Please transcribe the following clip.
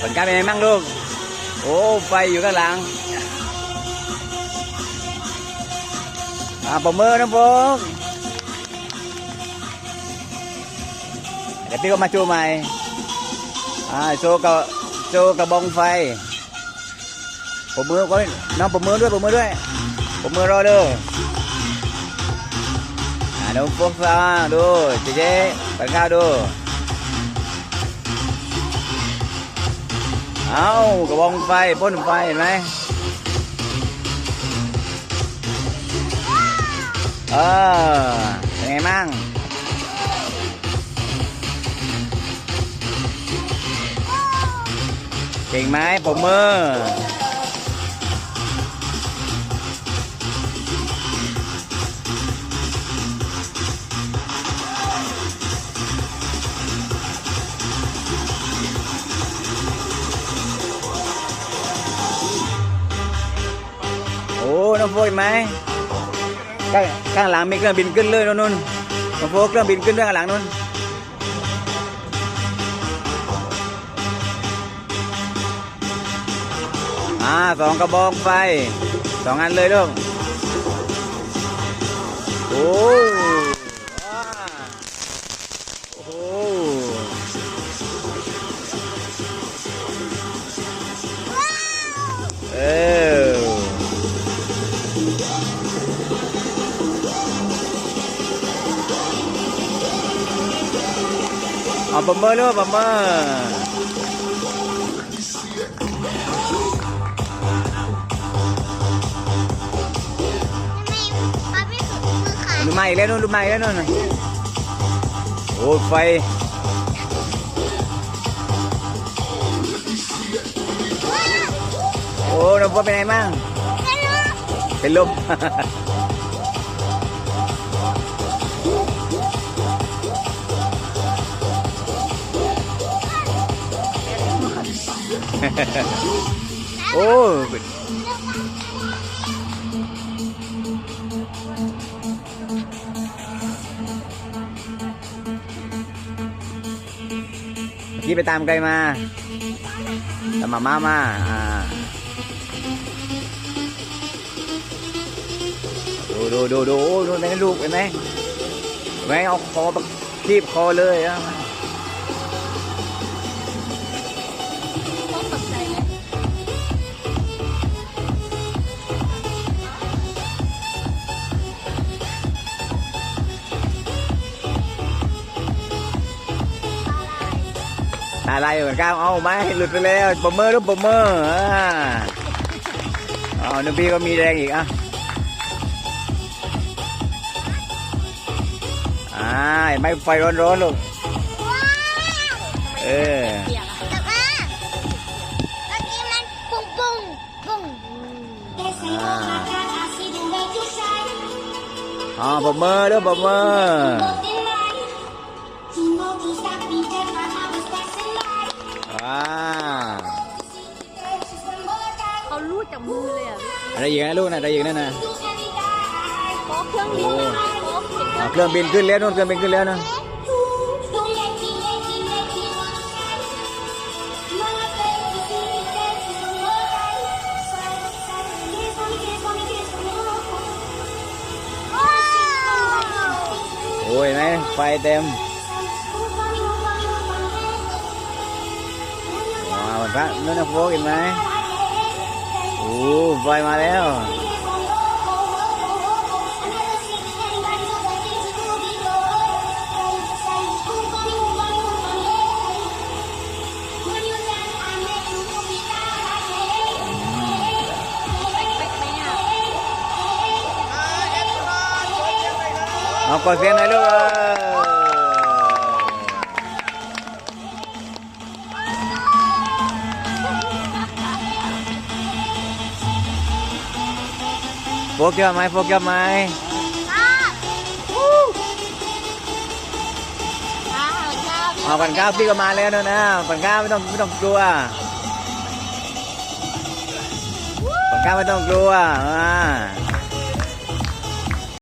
ผลการเป็นไงมั่งลูก โอ้ไฟอยู่ข้างหลังอ่าปมมือน้องโฟกเดี๋ยวพี่ก็มาชว์ใหม่อ่าโชว์กับโชว์กระบองไฟปมมือก็น้องปมมือด้วยปมมือด้วยปมมือรอดูอ่าน้องโฟกฟังดูเจ๊เจ๊ปันข้าวดู เอากระบองไฟพ่นไฟเห็นไหมเออเป็นไงมั่งเก่งไหมผมมือ น้องโฟกเห็นไหมข้างข้างหลังมีเครื่องบินขึ้นเลยนู่นนู่นน้องโฟเครื่องบินขึ้นด้วยข้างหลังนู่นอ่าสองกระบอกไฟสองอันเลยลูกโอ้โห เอาปมเบอร์ด้วยปมเบอร์ดูมาอีกแล้วนู่นดูมาอีกแล้วนู่นโอ้ยไฟโอ้น้องพ่อเป็นไงมั่ง เป็นลมโอ้เมื่ไปตามใครมาตามมาม่ามา ดูดูดูดูดูไหนลูกเห็นไหมเห็นไหมเอาคอแบบคีบคอเลยอะอะไรเหมือนกันเอาไหมหลุดไปแล้วปมเมอร์รูปปมเมอร์อ่าอ๋อนึกพี่ก็มีแรงอีกอะ อ่าเห็นไหม่ไฟร้อนๆลูก เออ แต่ว่าเมื่อกี้มันปุ้งปุ้งปุ้งอ่าอ๋อปมเมอร์ด้วยปมเมอร์อ่าเขาลูดจากมือเลยอะ อะไรอีกนะลูกนะอะไรอีกนั่นนะโป๊ะเครื่องบินโป๊ะเห็นอ่า เครื่องบินขึ้นแล้วนู่นเครื่องบินขึ้นแล้วนะว้าโอ้ยนไหมไฟเต็มว้าวพระนั่นนะโฟกเห็นไหมโอ้ไฟมาแล้ว เอากดเสียงหน่อยลูกโฟกเยอะไหมโฟกเยอะไหมอ้าวอ้าวข้าวเอาปันข้าวพี่ก็มาแล้วนะนะปันข้าวไม่ต้องไม่ต้องกลัวปันข้าวไม่ต้องกลัวอ่า